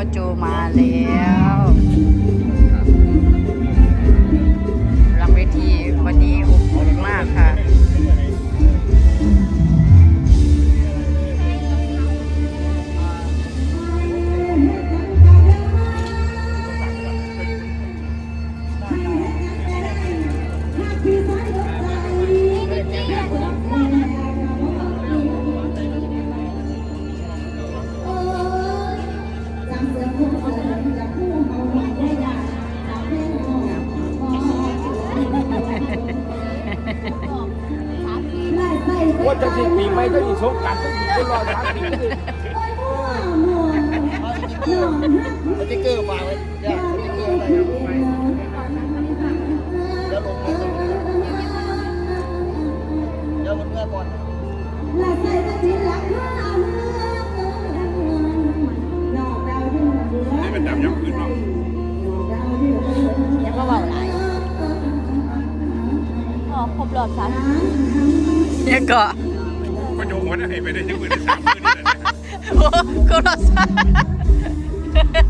พ่อโจมาแล้ว ว่าจะสิปีไม่ก็อีสงการต้องมีคนรอสามปีเลยสติ๊กเกอร์ฝาไว้เนี่ยสติ๊กเกอร์อะไรแล้วลงเลยเดี๋ยวมันเมื่อก่อนนี่เป็นดำย้ำคืนเนาะยังก็เบาหลายอ๋อครบรอบสามยังก็ก็โยงหัว ได้ไปได้ยังมือได้สามมือนี่แหละ โอ้ก็รสชาติผม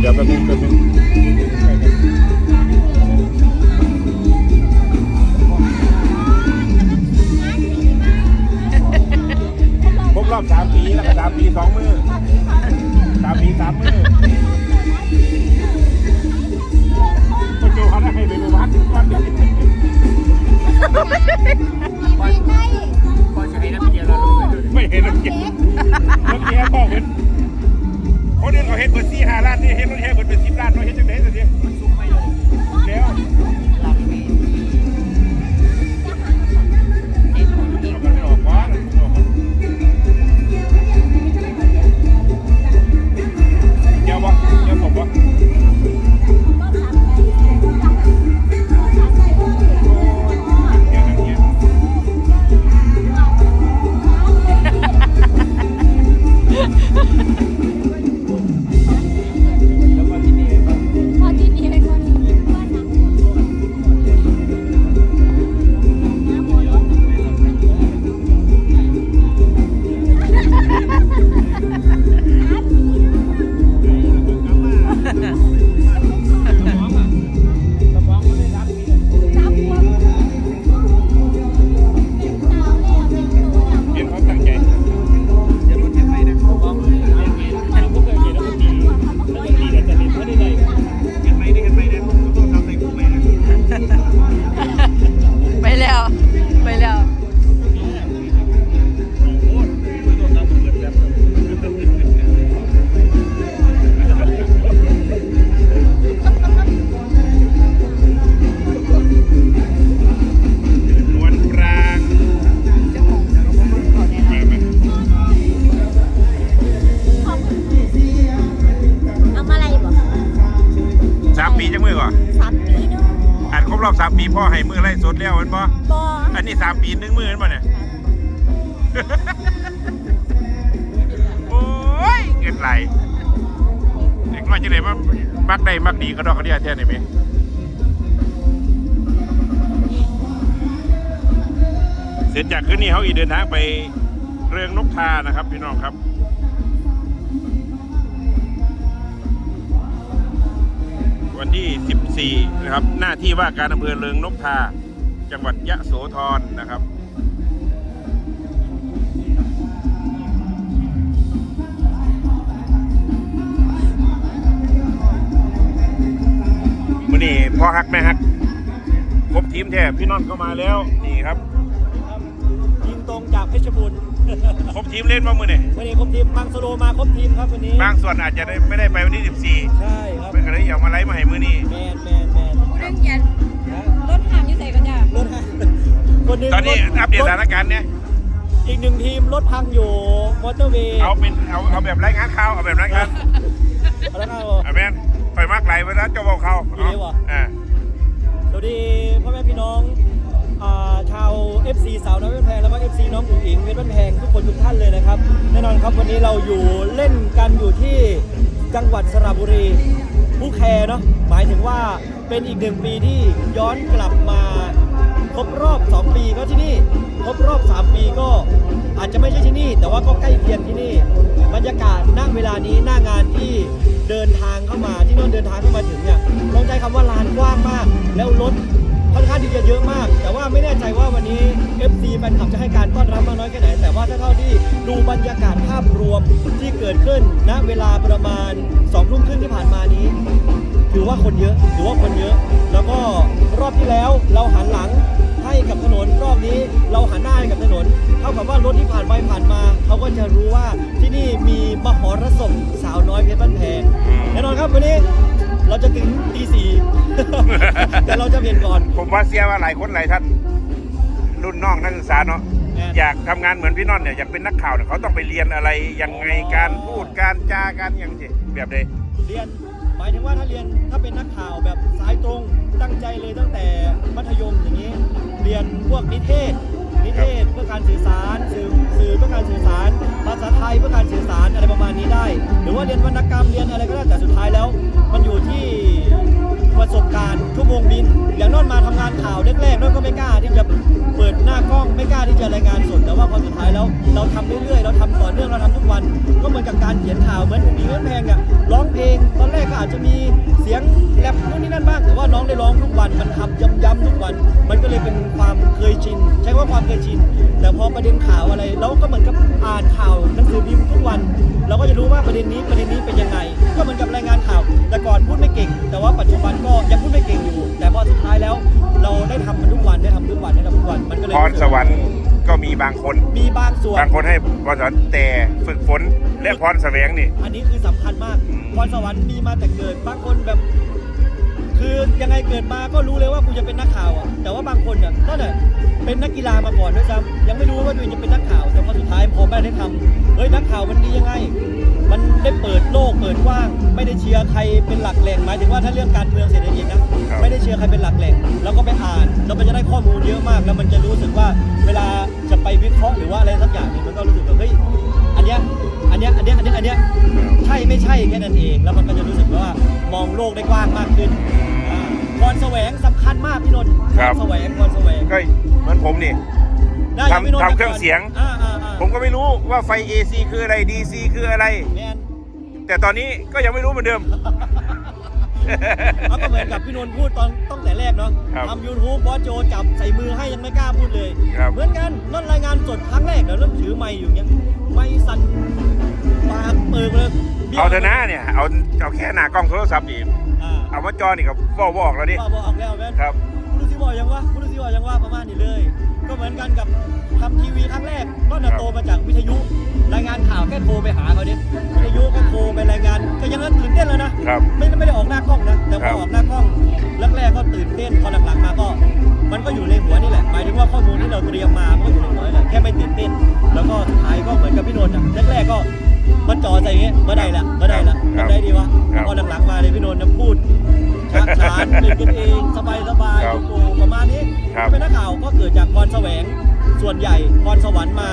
เดี๋ยวแป๊บนึงแป๊บนึงครบรอบสามปีแล้วก็สามปีสองมือสามปีสามมือก็โยเขาได้ให้ไปวัด จังมือก่อนสามปีเนึงอันครบรอบสามปีพ่อให้มือไล่สดแล้วมันบ่บออันนี้สามปีหนึ่งมือมันบ่เนี่ย โอ้ยเงินไหลเด็กน้อยจังเลยว่ามักได้มักดีก็ดอกกระเดียเท่านี่ไหมเสร็จจากคืนนี้เขาอีกเดินทางไปเรืองนกทานะครับ พี่น้องครับ วันที่ 14 นะครับ หน้าที่ว่าการอำเภอเริงนกทาจังหวัดยะโสธรนะครับมื่อนี้พ่อฮักแม่ฮักครบทีมแท้พี่นอนก็มาแล้วนี่ครับยิงตรงจากเพชรบูรณ์ครบทีมเล่นมามื่อนี่วันนี้ครบทีมบางสโลมาครบทีมครับวันนี้บางส่วนอาจจะได้ไม่ได้ไปวันที่ใช่ครับ14เพื่อน ก็เลยอยากมาไลฟ์มาให้มื่อนี้แมนแมนแมนเรื่องยันรถห่างอยู่ใส่กันจ้ะรถคนหนึงตอนนี้รถอัปเดตสรถานการณ์เนี่ยอีกหนึ่งทีมรถพังอยู่มอเตอร์เวย์เอาเป็นเอาเอาแบบรายงานข่าวเอาแบบรายงานเอาละครับ เอาแม่นไปมากไหลไปแล้วเจะบอกเขาอีเดียวเหรออ่าสวัสดีพ่อแม่พี่น้องอ่าชาว FC สาวน้อยเป็นแพงแล้วก็ FC น้องอุ๋งอิงเป็นแพงทุกคนทุกท่านเลยนะครับ แน่นอนครับวันนี้เราอยู่เล่นกันอยู่ที่จังหวัดสระบุรี ผู้แคร์เนาะหมายถึงว่าเป็นอีกหนึ่งปีที่ย้อนกลับมาครบรอบ 2 ปีก็ที่นี่ครบรอบ 3 ปีก็อาจจะไม่ใช่ที่นี่ แต่ว่าก็ใกล้เคียงที่นี่ บรรยากาศณเวลานี้หน้างานที่เดินทางเข้ามาที่นี่เดินทางเข้ามาถึงเนี่ยต้องใช้คำว่าลานกว้างมาก แล้วรถ ค่อนข้างที่จะเยอะมาก แต่ว่าไม่แน่ใจว่าวันนี้ FC แฟนคลับจะให้การต้อนรับมากน้อยแค่ไหน แต่ว่าถ้าเท่าที่ดูบรรยากาศภาพรวมที่เกิดขึ้นณเวลาประมาณ2ทุ่มครึ่งที่ผ่านมานี้ ถือว่าคนเยอะ ถือว่าคนเยอะ แล้วก็รอบที่แล้วเราหันหลังให้กับถนนรอบนี้เราหันหน้าให้กับถนน เท่ากับว่ารถที่ผ่านไปผ่านมา เขาก็จะรู้ว่าที่นี่มีมหรสพสาวน้อยเพชรบ้านแพงแน่นอนครับวันนี้ เราจะถึงตีสี่ แต่เราจะเปลี่ยนก่อน ผมว่าเสียว่าหลายคนหลายท่าน รุ่นน้องนักศึกษาเนาะแน่ อยากทำงานเหมือนพี่นอนเนี่ยอยากเป็นนักข่าวเนี่ยเขาต้องไปเรียนอะไรยังไงการพูดการจาการอย่างที่แบบใดเรียนหมายถึงว่าถ้าเรียนถ้าเป็นนักข่าวแบบสายตรงตั้งใจเลยตั้งแต่มัธยมอย่างนี้ เรียนพวกนิเทศ นิเทศเพื่อการสื่อสารสื่อสื่อเพื่อการสื่อสาร ภาษาไทยเพื่อการสื่อสารอะไรประมาณนี้ได้ หรือว่าเรียนวรรณกรรมเรียนอะไรก็ได้แต่สุดท้ายแล้ว มันอยู่ที่ ประสบการณ์ชั่วโมงบิน อย่างนอนมาทำงานข่าวแรกๆนอนก็ไม่กล้าที่จะเปิดหน้ากล้องไม่กล้าที่จะรายงานสดแต่ว่าพอสุดท้ายแล้วเราทำเรื่อยๆเราทำต่อเนื่องเราทำทุกวัน ก็เหมือนกับการเขียนข่าวเหมือนมมีเงินแพงอะร้องเพลง ตอนแรกก็อาจจะมีเสียงแรปนู่นนี่นั่นบ้างแต่ว่าน้องได้ร้องทุกวันมันทำย้ำๆทุกวัน มันก็เลยเป็นความเคยชินใช้ว่าความเคยชิน แต่พอประเด็นข่าวอะไรเราก็เหมือนกับอ่านข่าวหนังสือพิมพ์ทุกวัน เราก็จะรู้ว่าประเด็นนี้ประเด็นนี้เป็นยังไง ก็เหมือนกับรายงาน ทำมันทุกวันได้ทำทุกวันได้ทำทุกวันมันก็เลยพรสวรรค์ก็มีบางคน มีบางส่วน บางคนให้พรสวรรค์แต่ฝึกฝนและพรแสวงนี่ อันนี้คือสำคัญมากอืมพรสวรรค์มีมาแต่เกิดบางคนแบบ คือยังไงเกิดมาก็รู้เลยว่ากูจะเป็นนักข่าวอะแต่ว่าบางคนเนี่ยก็เนี่ยเป็นนักกีฬามาก่อนด้วยซ้ำยังไม่รู้ว่าตัวเองจะเป็นนักข่าว แต่พอสุดท้ายพอแม่ได้ทำเฮ้ยนักข่าวมันดียังไง มันได้เปิดโลกเปิดกว้างไม่ได้เชียร์ใครเป็นหลักแหล่งหมายถึงว่าถ้าเรื่องการเมืองเศรษฐกิจนะไม่ได้เชียร์ใครเป็นหลักแหล่งแล้วก็ไปอ่านแล้วมันจะได้ข้อมูลเยอะมาก แล้วมันจะรู้สึกว่าเวลาจะไปวิเคราะห์หรือว่าอะไรสักอย่างเนี่ยมันก็รู้สึกว่าเฮ้ยอันเนี้ยอันเนี้ยอันเนี้ยอันเนี้ยอันเนี้ยใช่ไม่ใช่แค่นั้นเองแล้วมันก็จะรู้สึกว่ามองโลกได้กว้างมากขึ้นอ่าพรแสวงสำคัญมากพี่นนท์ครับพรแสวงพรแสวงก็เหมือนผมนี่ได้ยังพี่นนท์ทำทำเครื่องเสียงอ่าอ่าอ่าผมก็ไม่รู้ว่าไฟ AC คืออะไร DC คืออะไร แมนแต่ตอนนี้ก็ยังไม่รู้เหมือนเดิมเขาก็เหมือนกับพี่นนท์พูดตอนตั้งแต่แรกเนาะครับทำยูทูบบอสโจจับใส่มือให้ยังไม่กล้าพูดเลย ครับ เหมือนกันนั่นรายงานสดครั้งแรกเดี๋ยวเริ่มถือไมค์อยู่อย่างเงี้ยไมค์สั่นปากเปิดเลยบี้ยวเอาเถอะนะเนี่ย เอาเอาแค่หน้ากล้องโทรศัพท์นี่อ่าเอามาจอนี่ก็บอกบอกแล้วดิบอกบอกออกแล้วแม่นครับผู้ดูซีบอกยังว่าผู้ดูซีบอกยังว่าประมาณนี้เลย ก็เหมือนกันกับทำทีวีครั้งแรกก็น่ะครับโตมาจากวิทยุ รายงานข่าวแค่โทรไปหาเขาดิวิทยุก็โทรไปรายงาน ก็ยังนั้นตื่นเต้นแล้วนะครับไม่ไม่ได้ออกหน้ากล้องนะ แต่พครัอบออกหน้ากล้องแรกๆก็ตื่นเต้นพอหลังๆมาก็ มันก็อยู่ในหัวนี่แหละหมายถึงว่าข้อมูลที่เราเตรียมมามันก็อยู่ในหัวนี่แหละแค่ไม่ตื่นเต้น แล้วก็สุดท้ายก็เหมือนกับพี่นนท์อะแรกๆก็มันจ่อใส่อย่างเงี้ยเมื่อใดละเมื่อใดละครับทำได้ดีวะครับพอหลังๆมาเลยพี่นนท์จะพูด ช้าช้าานเป็นกันเองสบายสบายครับโอ้ประมาณนี้ครับถ้าเป็นนักข่าวก็เกิดจากพรแสวง ส่วนใหญ่พรสวรรค์มา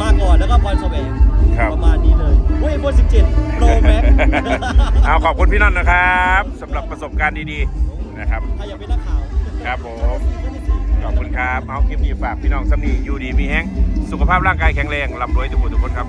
มาก่อนแล้วก็พรแสวงครับ ประมาณนี้เลยโอ้ยพร17 Pro Max เอาขอบคุณพี่นนท์นะครับสำหรับประสบการณ์ดีๆนะครับ ใครอยากเป็นนักข่าวครับผม ขอบคุณครับ เอาคลิปนี้ฝากพี่น้องสำนีอยู่ดีมีแห้งสุขภาพร่างกายแข็งแรงร่ำรวยทุกคนทุกคนครับ